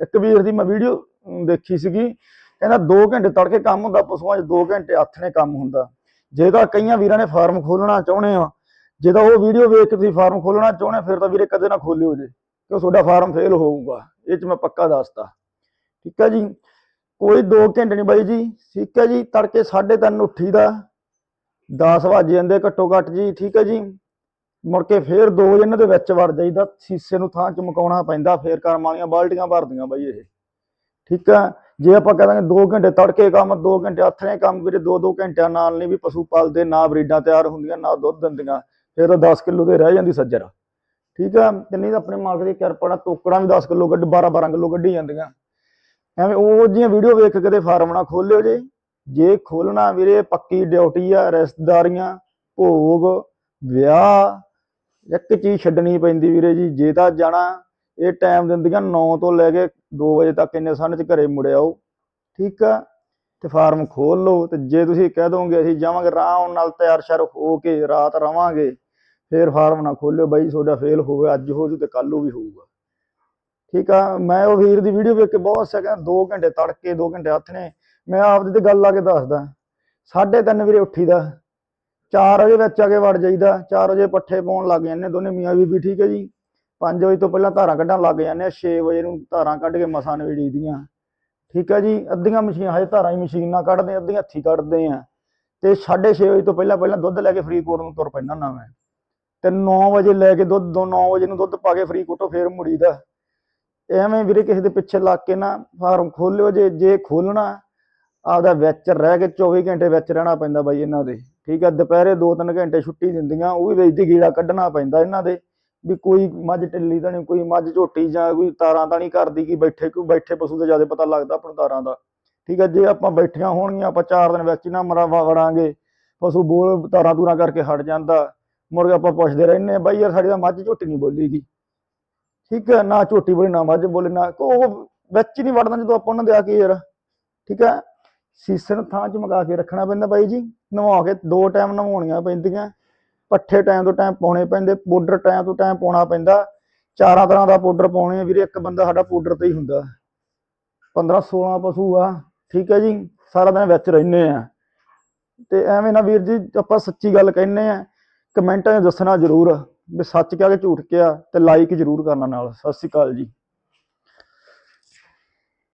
ਇੱਕ ਵੀਰ ਦੀ ਮੈਂ ਵੀਡੀਓ ਦੇਖੀ ਸੀਗੀ। ਕਹਿੰਦਾ 2 ਘੰਟੇ ਤੜਕੇ ਕੰਮ ਹੁੰਦਾ, ਪਸ਼ੂਆਂ 'ਚ 2 ਘੰਟੇ ਹੱਥ ਕੰਮ ਹੁੰਦਾ। ਜੇ ਤਾਂ ਕਈਆਂ ਵੀਰਾਂ ਨੇ ਫਾਰਮ ਖੋਲਣਾ ਚਾਹੁੰਦੇ ਆ, ਜੇ ਤਾਂ ਉਹ ਵੀਡੀਓ ਵੇਖ ਕੇ ਤੁਸੀਂ ਫਾਰਮ ਖੋਲਣਾ ਚਾਹੁੰਦੇ ਫਿਰ ਤਾਂ ਵੀਰੇ ਕਦੇ ਨਾ ਖੋਲਿਓ ਜੇ ਕਿ ਤੁਹਾਡਾ ਫਾਰਮ ਫੇਲ ਹੋਊਗਾ। ਇਹ 'ਚ ਮੈਂ ਪੱਕਾ ਦੱਸਦਾ। ਠੀਕ ਹੈ ਜੀ? ਕੋਈ 2 ਘੰਟੇ ਨਹੀਂ ਬਾਈ ਜੀ। ਠੀਕ ਹੈ ਜੀ? ਤੜਕੇ 3:30 ਉੱਠੀ ਦਾ 10 ਵਜੇ ਜਾਂਦੇ ਘੱਟੋ ਘੱਟ ਜੀ। ਠੀਕ ਹੈ ਜੀ? ਮੁੜ ਕੇ ਫੇਰ 2 ਇਹਨਾਂ ਦੇ ਵਿੱਚ ਵੜ ਜਾਈਦਾ, ਸੀਸੇ ਨੂੰ ਥਾਂ ਚਮਕਾਉਣਾ ਪੈਂਦਾ, ਫੇਰ ਕਰਮ ਵਾਲੀਆਂ ਬਾਲਟੀਆਂ ਭਰਦੀਆਂ ਬਾਈ ਇਹ। ਠੀਕ ਆ? ਜੇ ਆਪਾਂ ਕਹਾਂਗੇ 2 ਘੰਟੇ ਤੜਕੇ ਕੰਮ 2 ਘੰਟੇ ਹੱਥ ਕੰਮ ਵੀਰੇ 2-2 ਘੰਟਿਆਂ ਨਾਲ ਨਹੀਂ ਵੀ ਪਸ਼ੂ ਪਾਲਦੇ, ਨਾ ਬਰੀਡਾਂ ਤਿਆਰ ਹੁੰਦੀਆਂ, ਨਾ ਦੁੱਧ ਦਿੰਦੀਆਂ, ਫੇਰ ਤਾਂ 10 ਕਿਲੋ ਦੇ ਰਹਿ ਜਾਂਦੀ ਸੱਜਰ। ਠੀਕ ਆ? ਤੇ ਨਹੀਂ ਤਾਂ ਆਪਣੇ ਮਾਲਕ ਦੀ ਕਿਰਪਾ ਨਾਲ ਟੋਕੜਾਂ ਵੀ 10 ਕਿਲੋ ਕੱਢ 12-12 ਕਿਲੋ ਕੱਢੀ ਜਾਂਦੀਆਂ। ਐਵੇਂ ਉਹ ਜੀਆਂ ਵੀਡੀਓ ਵੇਖ ਕੇ ਕਦੇ ਫਾਰਮ ਨਾ ਖੋਲਿਓ ਜੇ। ਜੇ ਖੋਲਣਾ ਵੀਰੇ, ਪੱਕੀ ਡਿਊਟੀ ਆ, ਰਿਸ਼ਤੇਦਾਰੀਆਂ, ਭੋਗ, ਵਿਆਹ ਇੱਕ ਚੀਜ਼ ਛੱਡਣੀ ਪੈਂਦੀ ਵੀਰੇ ਜੀ, ਜੇ ਤਾਂ ਜਾਣਾ, ਇਹ ਟਾਈਮ ਦਿੰਦੀਆਂ 9 ਤੋਂ ਲੈ ਕੇ 2 ਵਜੇ ਤੱਕ ਇੰਨੇ ਸਨ ਚ ਘਰੇ ਮੁੜ ਆਓ। ਠੀਕ ਆ? ਤੇ ਫਾਰਮ ਖੋਲ ਲਓ ਤੇ ਜੇ ਤੁਸੀਂ ਕਹਿ ਦੋਗੇ ਅਸੀਂ ਜਾਵਾਂਗੇ, ਆਰਾਮ ਨਾਲ ਤਿਆਰ ਸ਼ਰ ਹੋ ਕੇ ਰਾਤ ਰਵਾਂਗੇ, ਫੇਰ ਫਾਰਮ ਨਾ ਖੋਲਿਓ ਬਾਈ, ਤੁਹਾਡਾ ਫੇਲ ਹੋਵੇ ਅੱਜ ਹੋ ਜੂ ਤੇ ਕੱਲ ਨੂੰ ਵੀ ਹੋਊਗਾ। ਠੀਕ ਆ? ਮੈਂ ਉਹ ਵੀਰ ਦੀ ਵੀਡੀਓ ਵੇਖ ਕੇ ਬਹੁਤ ਸੈਕਿੰਡ 2 ਘੰਟੇ ਤੜਕੇ 2 ਘੰਟੇ ਹੱਥ ਨੇ, ਮੈਂ ਆਪ ਦੀ ਤੇ ਗੱਲ ਲਾ ਕੇ ਦੱਸਦਾ 3:30 ਵਜੇ ਉੱਠੀਦਾ। 4 ਵਜੇ ਵਿੱਚ ਆ ਕੇ ਵੜ ਜਾਈਦਾ 4 ਵਜੇ ਪੱਠੇ ਪਾਉਣ ਲੱਗ ਜਾਂਦੇ ਦੋਨੇ ਮੀਆਂ ਬੀਬੀ, ਠੀਕ ਹੈ ਜੀ? 5 ਵਜੇ ਤੋਂ ਪਹਿਲਾਂ ਧਾਰਾਂ ਕੱਢਣ ਲੱਗ ਜਾਂਦੇ ਆ 6 ਵਜੇ ਨੂੰ ਧਾਰਾਂ ਕੱਢ ਕੇ ਮਸਾਂ ਨਵੇੜੀ ਦੀਆਂ ਠੀਕ ਹੈ ਜੀ? ਅੱਧੀਆਂ ਮਸ਼ੀਨਾਂ, ਹਜੇ ਧਾਰਾਂ ਹੀ ਮਸ਼ੀਨਾਂ ਕੱਢਦੇ, ਅੱਧੀਆਂ ਹੱਥੀ ਕੱਢਦੇ ਆ ਤੇ 6:30 ਵਜੇ ਤੋਂ ਪਹਿਲਾਂ ਪਹਿਲਾਂ ਦੁੱਧ ਲੈ ਕੇ ਫਰੀਦਕੋਟ ਨੂੰ ਤੁਰ ਪੈਂਦਾ ਹੁੰਦਾ ਮੈਂ। ਤੇ 9 ਵਜੇ ਲੈ ਕੇ ਦੁੱਧ 9 ਵਜੇ ਨੂੰ ਦੁੱਧ ਪਾ ਕੇ ਫਰੀਦਕੋਟੋਂ ਫੇਰ ਮੁੜੀਦਾ। ਐਵੇਂ ਵੀਰੇ ਕਿਸੇ ਦੇ ਪਿੱਛੇ ਲੱਗ ਕੇ ਨਾ ਫਾਰਮ ਖੋਲਿਓ ਜੇ ਜੇ ਖੋਲਣਾ ਆਪਦਾ ਵਿੱਚ ਰਹਿ ਕੇ 24 ਘੰਟੇ ਵਿੱਚ ਰਹਿਣਾ ਪੈਂਦਾ ਬਾਈ ਇਹਨਾਂ ਦੇ। ਠੀਕ ਹੈ ਦੁਪਹਿਰੇ 2-3 ਘੰਟੇ ਛੁੱਟੀ ਦਿੰਦੀਆਂ ਉਹ ਵੀ ਵਿੱਚ ਦੀ ਗੀੜਾ ਕੱਢਣਾ ਪੈਂਦਾ ਇਹਨਾਂ ਦੇ ਵੀ ਕੋਈ ਮੱਝ ਢਿੱਲੀ ਤਾਂ ਨਹੀਂ ਕੋਈ ਮੱਝ ਝੋਟੀ ਜਾਂ ਕੋਈ ਤਾਰਾਂ ਤਾਂ ਨਹੀਂ ਕਰਦੀ ਕਿ ਬੈਠੇ ਕੋਈ ਬੈਠੇ ਪਸ਼ੂ ਦਾ ਜ਼ਿਆਦਾ ਪਤਾ ਲੱਗਦਾ ਆਪਾਂ ਤਾਰਾਂ ਦਾ। ਠੀਕ ਹੈ ਜੇ ਆਪਾਂ ਬੈਠੀਆਂ ਹੋਣਗੀਆਂ ਆਪਾਂ 4 ਦਿਨ ਵਿੱਚ ਹੀ ਨਾ ਮਰਾ ਵੜਾਂਗੇ ਪਸ਼ੂ ਬੋਲ ਤਾਰਾਂ ਤੂਰਾਂ ਕਰਕੇ ਹਟ ਜਾਂਦਾ ਮੁੜ ਆਪਾਂ ਪੁੱਛਦੇ ਰਹਿੰਦੇ ਹਾਂ, ਬਾਈ ਯਾਰ ਸਾਡੀ ਤਾਂ ਮੱਝ ਝੋਟੀ ਨਹੀਂ ਬੋਲੀਗੀ ਠੀਕ ਹੈ ਨਾ ਝੋਟੀ ਬੋਲੀ ਨਾ ਮੱਝ ਬੋਲੀ ਨਾ ਉਹ ਵਿੱਚ ਨਹੀਂ ਵੜਨਾ ਜਦੋਂ ਆਪਾਂ ਉਹਨਾਂ ਦੇ ਆ ਕੇ ਯਾਰ। ਠੀਕ ਹੈ ਸੀਸਨ ਥਾਂ ਚ ਮੰਗਾ ਕੇ ਰੱਖਣਾ ਪੈਂਦਾ ਬਾਈ ਜੀ। ਨਵਾ ਕੇ ਦੋ ਟਾਈਮ ਨਵਾਉਣੀਆਂ ਪੈਂਦੀਆਂ। ਪੱਠੇ ਟਾਈਮ ਤੋਂ ਟਾਈਮ ਪਾਉਣੇ ਪੈਂਦੇ ਪਾਊਡਰ ਟਾਈਮ ਤੋਂ ਟਾਈਮ ਪਾਉਣਾ ਪੈਂਦਾ। ਚਾਰਾਂ ਤਰ੍ਹਾਂ ਦਾ ਪਾਊਡਰ ਪਾਉਣੇ ਆ ਵੀਰੇ, ਇੱਕ ਬੰਦਾ ਸਾਡਾ ਪਾਊਡਰ ਤੇ ਹੀ ਹੁੰਦਾ। 15 16 ਪਸ਼ੂ ਆ, ਠੀਕ ਹੈ ਜੀ, ਸਾਰਾ ਦਿਨ ਵਿੱਚ ਰਹਿੰਦੇ ਆ। ਤੇ ਐਵੇਂ ਨਾ ਵੀਰ ਜੀ, ਆਪਾਂ ਸੱਚੀ ਗੱਲ ਕਹਿੰਨੇ ਆ ਕਮੈਂਟਾਂ 'ਚ ਦੱਸਣਾ ਜ਼ਰੂਰ, ਵੀ ਸੱਚ ਕਿਹਾ ਕਿ ਝੂਠ ਕਿਹਾ, ਤੇ ਲਾਈਕ ਜ਼ਰੂਰ ਕਰਨਾ ਨਾਲ। ਸਤਿ ਸ਼੍ਰੀ ਅਕਾਲ ਜੀ।